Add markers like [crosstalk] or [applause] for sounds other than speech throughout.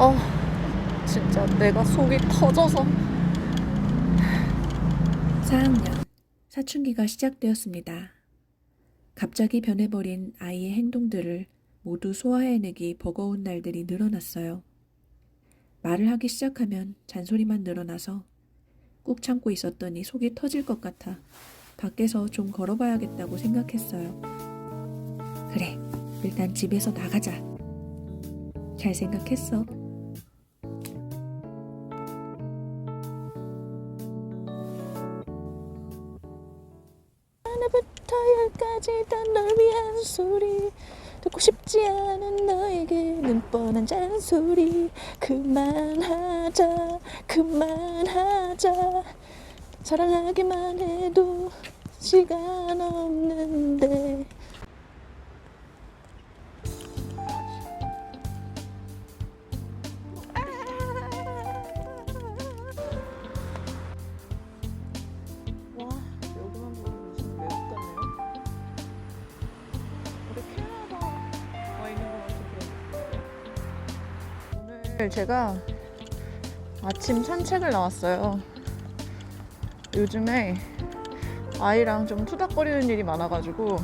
아, 진짜 내가 속이 터져서. 4학년 사춘기가 시작되었습니다. 갑자기 변해버린 아이의 행동들을 모두 소화해내기 버거운 날들이 늘어났어요. 말을 하기 시작하면 잔소리만 늘어나서 꾹 참고 있었더니 속이 터질 것 같아 밖에서 좀 걸어봐야겠다고 생각했어요. 그래, 일단 집에서 나가자. 잘 생각했어. 하나부터 열까지 다 널 위한 소리. 듣고 싶지 않은 너에게 는 뻔한 잔소리. 그만하자 그만하자. 사랑하기만 해도 시간 없는데 제가 아침 산책을 나왔어요. 요즘에 아이랑 좀 투닥거리는 일이 많아가지고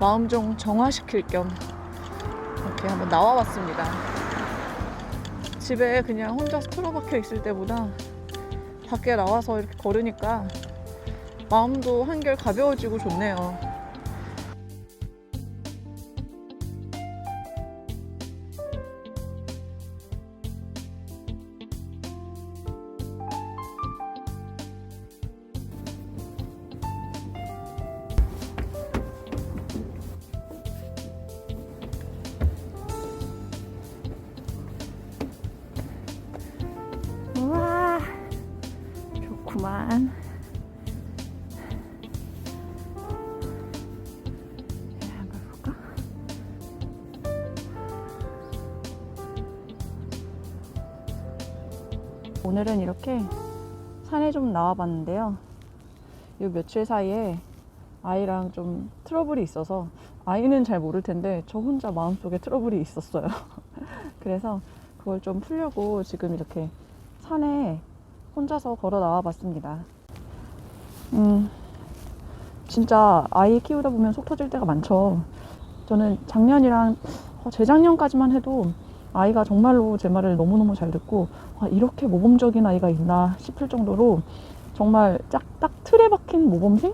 마음 좀 정화시킬 겸 이렇게 한번 나와봤습니다. 집에 그냥 혼자서 틀어박혀 있을 때보다 밖에 나와서 이렇게 걸으니까 마음도 한결 가벼워지고 좋네요. 오늘은 이렇게 산에 좀 나와봤는데요. 이 며칠 사이에 아이랑 좀 트러블이 있어서 아이는 잘 모를 텐데 저 혼자 마음속에 트러블이 있었어요. [laughs] 그래서 그걸 좀 풀려고 지금 이렇게 산에 혼자서 걸어 나와 봤습니다. 음, 진짜 아이 키우다 보면 속 터질 때가 많죠. 저는 작년이랑 어, 재작년까지만 해도 아이가 정말로 제 말을 너무너무 잘 듣고 아, 이렇게 모범적인 아이가 있나 싶을 정도로 정말 딱, 딱 틀에 박힌 모범생?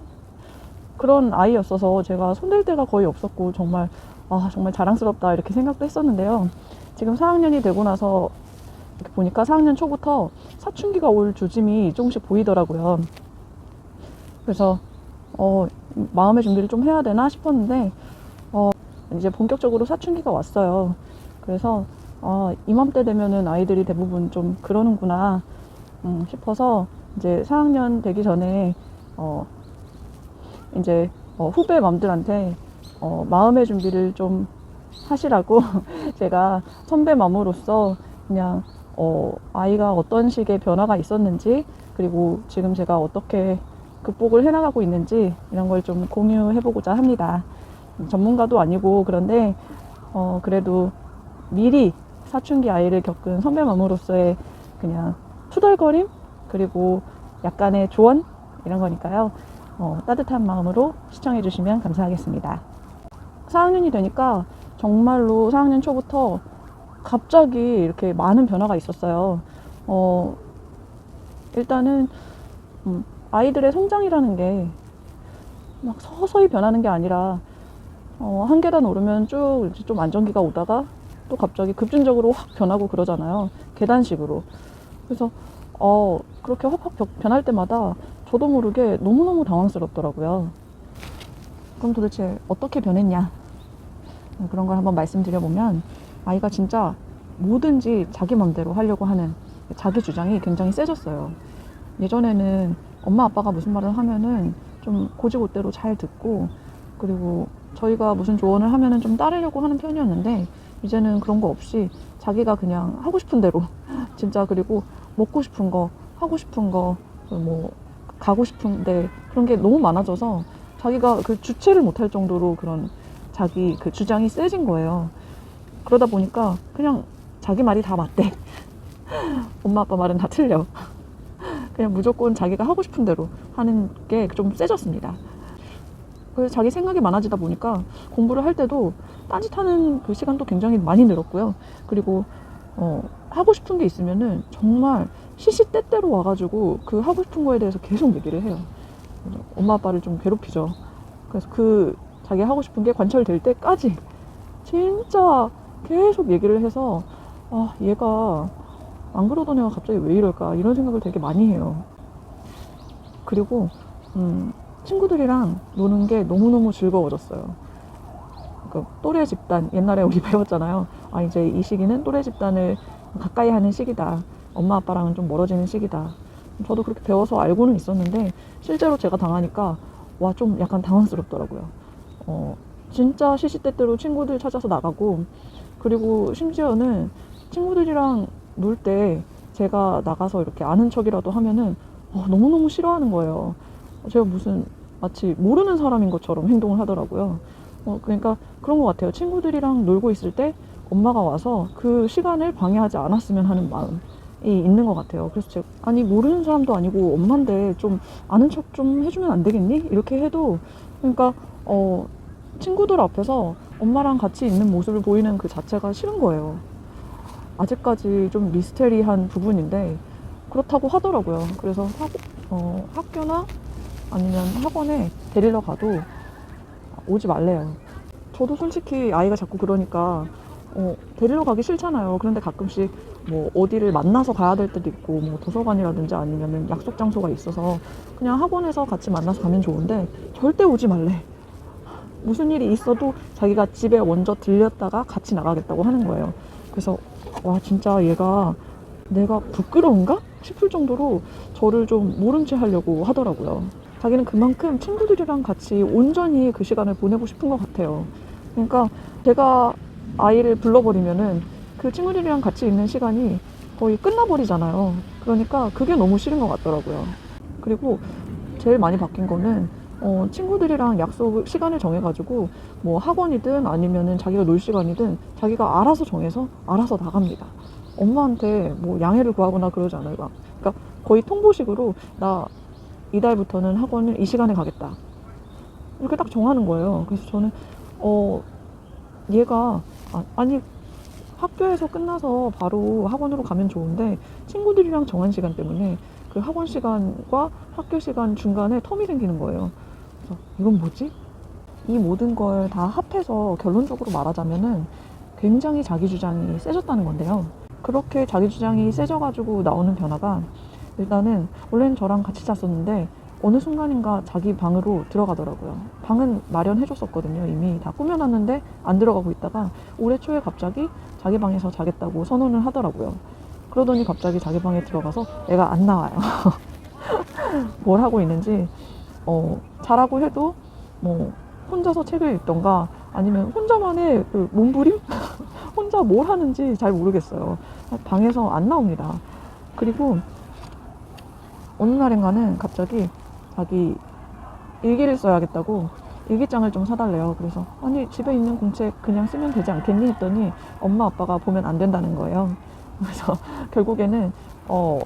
그런 아이였어서 제가 손댈 데가 거의 없었고 정말 아, 정말 자랑스럽다 이렇게 생각도 했었는데요. 지금 4학년이 되고 나서 이렇게 보니까 4학년 초부터 사춘기가 올 조짐이 조금씩 보이더라고요. 그래서 어, 마음의 준비를 좀 해야 되나 싶었는데 어, 이제 본격적으로 사춘기가 왔어요. 그래서 어, 이맘때 되면은 아이들이 대부분 좀 그러는구나 음, 싶어서 이제 4학년 되기 전에 어, 이제 어, 후배 맘들한테 어, 마음의 준비를 좀 하시라고 [laughs] 제가 선배 맘으로서 그냥 어, 아이가 어떤 식의 변화가 있었는지 그리고 지금 제가 어떻게 극복을 해나가고 있는지 이런 걸 좀 공유해보고자 합니다. 전문가도 아니고 그런데 어, 그래도 미리 사춘기 아이를 겪은 선배 맘으로서의 그냥 투덜거림 그리고 약간의 조언 이런 거니까요. 어, 따뜻한 마음으로 시청해 주시면 감사하겠습니다. 4학년이 되니까 정말로 4학년 초부터 갑자기 이렇게 많은 변화가 있었어요. 어, 일단은 음, 아이들의 성장이라는 게 막 서서히 변하는 게 아니라 어, 한 계단 오르면 쭉 좀 안정기가 오다가 또 갑자기 급진적으로 확 변하고 그러잖아요. 계단식으로. 그래서 어, 그렇게 확확 벼- 변할 때마다 저도 모르게 너무너무 당황스럽더라고요. 그럼 도대체 어떻게 변했냐? 그런 걸 한번 말씀드려보면 아이가 진짜 뭐든지 자기 맘대로 하려고 하는 자기 주장이 굉장히 세졌어요. 예전에는 엄마 아빠가 무슨 말을 하면은 좀 고지고대로 잘 듣고 그리고 저희가 무슨 조언을 하면은 좀 따르려고 하는 편이었는데 이제는 그런 거 없이 자기가 그냥 하고 싶은 대로 [laughs] 진짜 그리고 먹고 싶은 거 하고 싶은 거 뭐 가고 싶은데 그런 게 너무 많아져서 자기가 그 주체를 못할 정도로 그런 자기 그 주장이 세진 거예요. 그러다 보니까 그냥 자기 말이 다 맞대. [laughs] 엄마 아빠 말은 다 틀려. [laughs] 그냥 무조건 자기가 하고 싶은 대로 하는 게 좀 세졌습니다. 그래서 자기 생각이 많아지다 보니까 공부를 할 때도 딴짓하는 그 시간도 굉장히 많이 늘었고요. 그리고 어, 하고 싶은 게 있으면은 정말 시시때때로 와가지고 그 하고 싶은 거에 대해서 계속 얘기를 해요. 엄마 아빠를 좀 괴롭히죠. 그래서 그 자기 하고 싶은 게 관철될 때까지 진짜 계속 얘기를 해서 아 얘가 안 그러던 애가 갑자기 왜 이럴까 이런 생각을 되게 많이 해요. 그리고 음, 친구들이랑 노는 게 너무너무 즐거워졌어요. 그 또래 집단 옛날에 우리 [laughs] 배웠잖아요. 아 이제 이 시기는 또래 집단을 가까이 하는 시기다. 엄마 아빠랑은 좀 멀어지는 시기다. 저도 그렇게 배워서 알고는 있었는데 실제로 제가 당하니까 와 좀 약간 당황스럽더라고요. 어 진짜 시시때때로 친구들 찾아서 나가고 그리고 심지어는 친구들이랑 놀 때 제가 나가서 이렇게 아는 척이라도 하면은 어, 너무너무 싫어하는 거예요. 제가 무슨 마치 모르는 사람인 것처럼 행동을 하더라고요. 어, 그러니까 그런 것 같아요. 친구들이랑 놀고 있을 때 엄마가 와서 그 시간을 방해하지 않았으면 하는 마음이 있는 것 같아요. 그래서 제가 아니 모르는 사람도 아니고 엄마인데 좀 아는 척 좀 해주면 안 되겠니? 이렇게 해도 그러니까 어, 친구들 앞에서 엄마랑 같이 있는 모습을 보이는 그 자체가 싫은 거예요. 아직까지 좀 미스테리한 부분인데 그렇다고 하더라고요. 그래서 학, 어, 학교나 아니면 학원에 데리러 가도 오지 말래요. 저도 솔직히 아이가 자꾸 그러니까 어, 데리러 가기 싫잖아요. 그런데 가끔씩 뭐 어디를 만나서 가야 될 때도 있고 뭐 도서관이라든지 아니면은 약속 장소가 있어서 그냥 학원에서 같이 만나서 가면 좋은데 절대 오지 말래. 무슨 일이 있어도 자기가 집에 먼저 들렸다가 같이 나가겠다고 하는 거예요. 그래서 와 진짜 얘가 내가 부끄러운가 싶을 정도로 저를 좀 모른 체 하려고 하더라고요. 자기는 그만큼 친구들이랑 같이 온전히 그 시간을 보내고 싶은 것 같아요. 그러니까 제가 아이를 불러버리면은 그 친구들이랑 같이 있는 시간이 거의 끝나버리잖아요. 그러니까 그게 너무 싫은 것 같더라고요. 그리고 제일 많이 바뀐 거는 어, 친구들이랑 약속 시간을 정해가지고 뭐 학원이든 아니면은 자기가 놀 시간이든 자기가 알아서 정해서 알아서 나갑니다. 엄마한테 뭐 양해를 구하거나 그러지 않아요. 막. 그러니까 거의 통보식으로 나 이달부터는 학원을 이 시간에 가겠다. 이렇게 딱 정하는 거예요. 그래서 저는 어 얘가 아, 아니 학교에서 끝나서 바로 학원으로 가면 좋은데 친구들이랑 정한 시간 때문에 그 학원 시간과 학교 시간 중간에 텀이 생기는 거예요. 그래서 이건 뭐지? 이 모든 걸 다 합해서 결론적으로 말하자면은 굉장히 자기 주장이 세졌다는 건데요. 그렇게 자기 주장이 세져가지고 나오는 변화가 일단은 원래는 저랑 같이 잤었는데 어느 순간인가 자기 방으로 들어가더라고요. 방은 마련해줬었거든요. 이미 다 꾸며놨는데 안 들어가고 있다가 올해 초에 갑자기 자기 방에서 자겠다고 선언을 하더라고요. 그러더니 갑자기 자기 방에 들어가서 애가 안 나와요. [laughs] 뭘 하고 있는지 어, 자라고 해도 뭐 혼자서 책을 읽던가 아니면 혼자만의 그 몸부림? [laughs] 혼자 뭘 하는지 잘 모르겠어요. 방에서 안 나옵니다. 그리고 어느 날인가는 갑자기 자기 일기를 써야겠다고 일기장을 좀 사달래요. 그래서 아니 집에 있는 공책 그냥 쓰면 되지 않겠니 했더니 엄마 아빠가 보면 안 된다는 거예요. [laughs] 그래서 결국에는 어,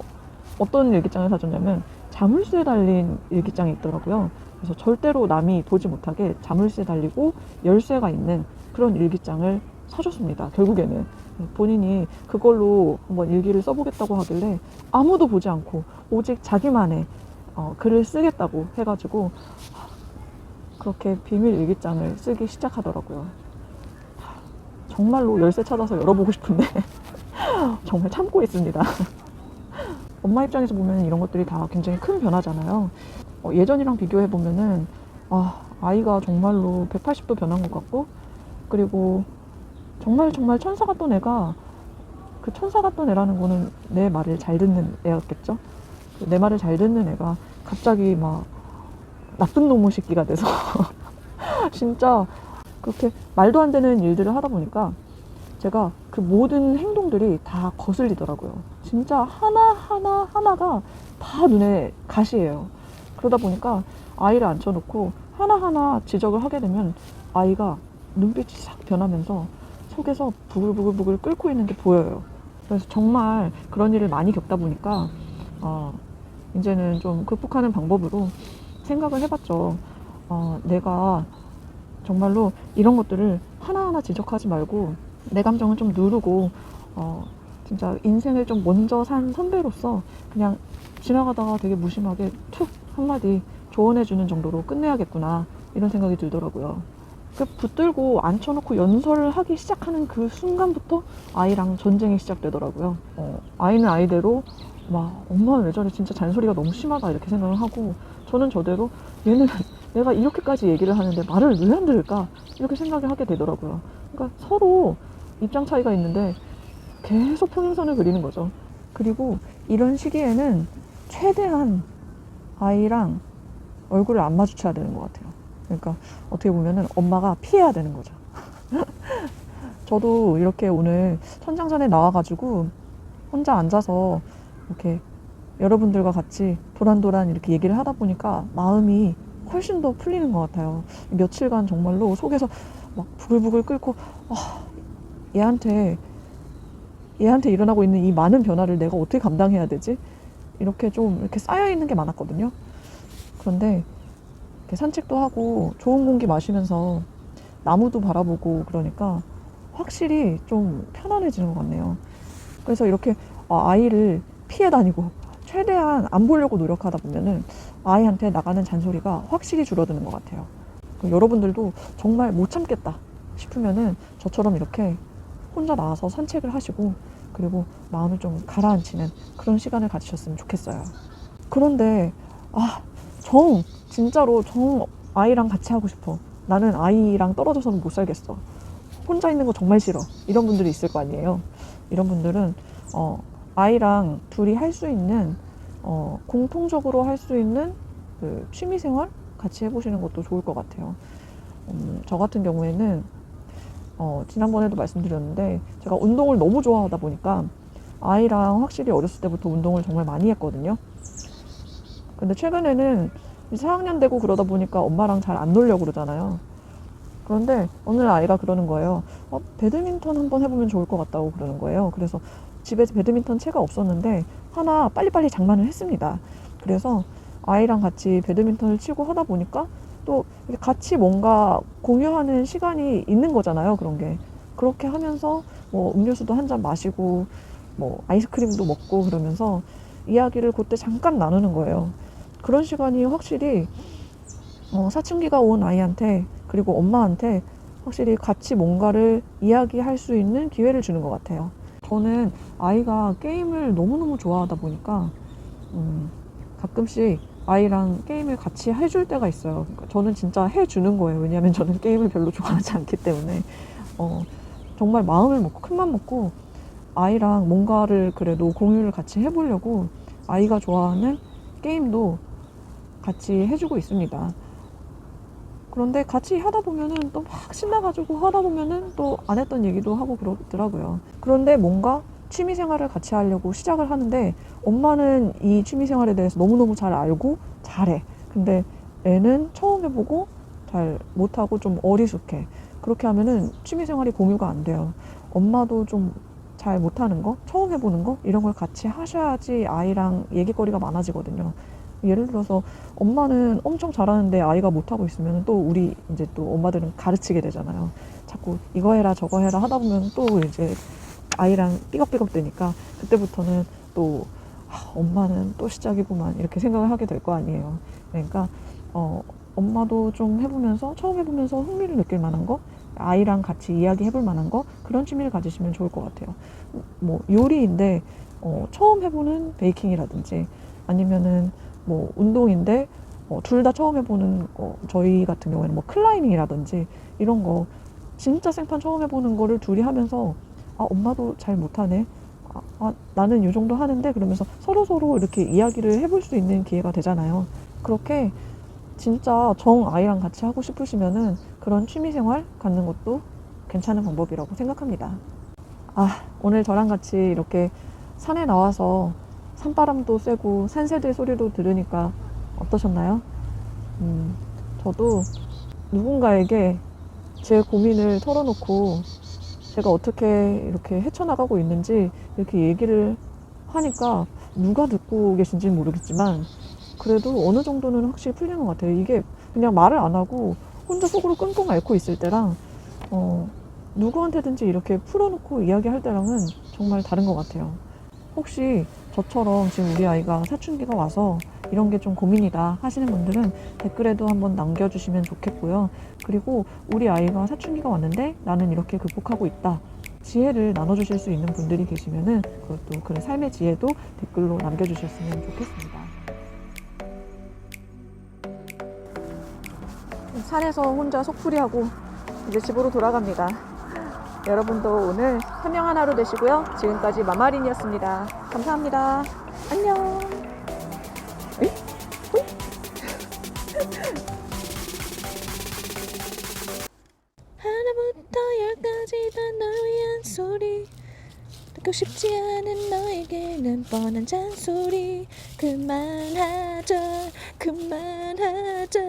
어떤 일기장을 사줬냐면 자물쇠 달린 일기장이 있더라고요. 그래서 절대로 남이 보지 못하게 자물쇠 달리고 열쇠가 있는 그런 일기장을 사줬습니다. 결국에는 본인이 그걸로 한번 일기를 써보겠다고 하길래 아무도 보지 않고 오직 자기만의 어, 글을 쓰겠다고 해가지고 그렇게 비밀 일기장을 쓰기 시작하더라고요. 정말로 열쇠 찾아서 열어보고 싶은데 [laughs] 정말 참고 있습니다. 엄마 입장에서 보면 이런 것들이 다 굉장히 큰 변화잖아요. 어, 예전이랑 비교해 보면은 아, 아이가 정말로 180도 변한 것 같고 그리고 정말 정말 천사 같던 애가 그 천사 같던 애라는 거는 내 말을 잘 듣는 애였겠죠. 내 말을 잘 듣는 애가 갑자기 막 나쁜 놈의 새끼가 돼서 [laughs] 진짜 그렇게 말도 안 되는 일들을 하다 보니까 제가 그 모든 행동들이 다 거슬리더라고요. 진짜 하나하나 하나가 다 눈에 가시예요. 그러다 보니까 아이를 앉혀놓고 하나하나 지적을 하게 되면 아이가 눈빛이 싹 변하면서 속에서 부글부글부글 끓고 있는 게 보여요. 그래서 정말 그런 일을 많이 겪다 보니까 어, 이제는 좀 극복하는 방법으로 생각을 해봤죠. 어, 내가 정말로 이런 것들을 하나하나 지적하지 말고 내 감정을 좀 누르고 어, 진짜 인생을 좀 먼저 산 선배로서 그냥 지나가다가 되게 무심하게 툭 한마디 조언해주는 정도로 끝내야겠구나 이런 생각이 들더라고요. 그 붙들고 앉혀놓고 연설을 하기 시작하는 그 순간부터 아이랑 전쟁이 시작되더라고요. 어, 아이는 아이대로 막 엄마는 왜 저래 진짜 잔소리가 너무 심하다 이렇게 생각을 하고 저는 저대로 얘는 [laughs] 내가 이렇게까지 얘기를 하는데 말을 왜 안 들을까 이렇게 생각을 하게 되더라고요. 그러니까 서로 입장 차이가 있는데 계속 평행선을 그리는 거죠. 그리고 이런 시기에는 최대한 아이랑 얼굴을 안 마주쳐야 되는 것 같아요. 그러니까 어떻게 보면은 엄마가 피해야 되는 거죠. [laughs] 저도 이렇게 오늘 천장전에 나와가지고 혼자 앉아서 이렇게 여러분들과 같이 도란도란 이렇게 얘기를 하다 보니까 마음이 훨씬 더 풀리는 것 같아요. 며칠간 정말로 속에서 막 부글부글 끓고 아, 얘한테 얘한테 일어나고 있는 이 많은 변화를 내가 어떻게 감당해야 되지? 이렇게 좀 이렇게 쌓여 있는 게 많았거든요. 그런데 이렇게 산책도 하고 좋은 공기 마시면서 나무도 바라보고 그러니까 확실히 좀 편안해지는 것 같네요. 그래서 이렇게 아, 아이를 피해 다니고 최대한 안 보려고 노력하다 보면은 아이한테 나가는 잔소리가 확실히 줄어드는 것 같아요. 그 여러분들도 정말 못 참겠다 싶으면은 저처럼 이렇게 혼자 나와서 산책을 하시고 그리고 마음을 좀 가라앉히는 그런 시간을 가지셨으면 좋겠어요. 그런데 아, 정 진짜로 정 아이랑 같이 하고 싶어. 나는 아이랑 떨어져서는 못 살겠어. 혼자 있는 거 정말 싫어. 이런 분들이 있을 거 아니에요. 이런 분들은 어, 아이랑 둘이 할 수 있는 어, 공통적으로 할 수 있는 그 취미 생활 같이 해보시는 것도 좋을 것 같아요. 음, 저 같은 경우에는 어, 지난번에도 말씀드렸는데 제가 운동을 너무 좋아하다 보니까 아이랑 확실히 어렸을 때부터 운동을 정말 많이 했거든요. 근데 최근에는 이제 4학년 되고 그러다 보니까 엄마랑 잘 안 놀려고 그러잖아요. 그런데 오늘 아이가 그러는 거예요. 어, 배드민턴 한번 해보면 좋을 것 같다고 그러는 거예요. 그래서 집에 배드민턴 채가 없었는데 하나 빨리빨리 장만을 했습니다. 그래서 아이랑 같이 배드민턴을 치고 하다 보니까 또 같이 뭔가 공유하는 시간이 있는 거잖아요. 그런 게. 그렇게 하면서 뭐 음료수도 한 잔 마시고 뭐 아이스크림도 먹고 그러면서 이야기를 그때 잠깐 나누는 거예요. 그런 시간이 확실히 어, 사춘기가 온 아이한테 그리고 엄마한테 확실히 같이 뭔가를 이야기할 수 있는 기회를 주는 것 같아요. 저는 아이가 게임을 너무너무 좋아하다 보니까 음, 가끔씩 아이랑 게임을 같이 해줄 때가 있어요. 그러니까 저는 진짜 해주는 거예요. 왜냐하면 저는 게임을 별로 좋아하지 않기 때문에 어, 정말 마음을 먹고 큰맘 먹고 아이랑 뭔가를 그래도 공유를 같이 해보려고 아이가 좋아하는 게임도 같이 해주고 있습니다. 그런데 같이 하다 보면은 또 막 신나가지고 하다 보면은 또 안 했던 얘기도 하고 그러더라고요. 그런데 뭔가 취미 생활을 같이 하려고 시작을 하는데 엄마는 이 취미 생활에 대해서 너무너무 잘 알고 잘해. 근데 애는 처음 해보고 잘 못하고 좀 어리숙해. 그렇게 하면은 취미 생활이 공유가 안 돼요. 엄마도 좀 잘 못하는 거, 처음 해보는 거, 이런 걸 같이 하셔야지 아이랑 얘기거리가 많아지거든요. 예를 들어서 엄마는 엄청 잘하는데 아이가 못하고 있으면 또 우리 이제 또 엄마들은 가르치게 되잖아요. 자꾸 이거 해라 저거 해라 하다 보면 또 이제 아이랑 삐걱삐걱 되니까 그때부터는 또 아, 엄마는 또 시작이구만 이렇게 생각을 하게 될 거 아니에요. 그러니까 어, 엄마도 좀 해보면서 처음 해보면서 흥미를 느낄 만한 거 아이랑 같이 이야기 해볼 만한 거 그런 취미를 가지시면 좋을 것 같아요. 뭐 요리인데 어, 처음 해보는 베이킹이라든지 아니면은 뭐 운동인데 어, 둘 다 처음 해보는 거 저희 같은 경우에는 뭐 클라이밍이라든지 이런 거 진짜 생판 처음 해보는 거를 둘이 하면서 아 엄마도 잘 못하네. 아, 아, 나는 이 정도 하는데 그러면서 서로 서로 이렇게 이야기를 해볼 수 있는 기회가 되잖아요. 그렇게 진짜 정 아이랑 같이 하고 싶으시면은 그런 취미 생활 갖는 것도 괜찮은 방법이라고 생각합니다. 아 오늘 저랑 같이 이렇게 산에 나와서 산바람도 쐬고 산새들 소리도 들으니까 어떠셨나요? 음, 저도 누군가에게 제 고민을 털어놓고 제가 어떻게 이렇게 헤쳐나가고 있는지 이렇게 얘기를 하니까 누가 듣고 계신지 는 모르겠지만 그래도 어느 정도는 확실히 풀리는 것 같아요. 이게 그냥 말을 안 하고 혼자 속으로 끙끙 앓고 있을 때랑 어, 누구한테든지 이렇게 풀어놓고 이야기할 때랑은 정말 다른 것 같아요. 혹시 저처럼 지금 우리 아이가 사춘기가 와서 이런 게 좀 고민이다 하시는 분들은 댓글에도 한번 남겨주시면 좋겠고요. 그리고 우리 아이가 사춘기가 왔는데 나는 이렇게 극복하고 있다. 지혜를 나눠주실 수 있는 분들이 계시면은 그것도 그 삶의 지혜도 댓글로 남겨주셨으면 좋겠습니다. 산에서 혼자 속풀이하고 이제 집으로 돌아갑니다. 여러분도 오늘 현명한 하루 되시고요. 지금까지 마마린이었습니다. 감사합니다. 안녕. [laughs] 하나부터 열까지 다 널 위한 소리 듣고 싶지 않은 너에게는 뻔한 잔소리 그만하자 그만하자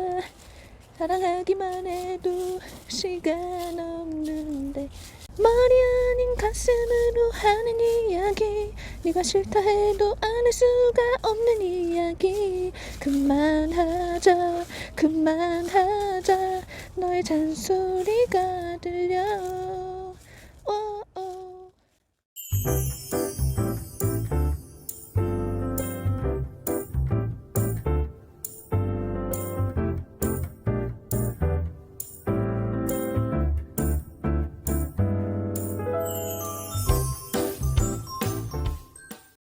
사랑하기만 해도 시간 없는데 머리 아닌 가슴으로 하는 이야기. 네가 싫다 해도 안 할 수가 없는 이야기. 그만하자 그만하자. 너의 잔소리가 들려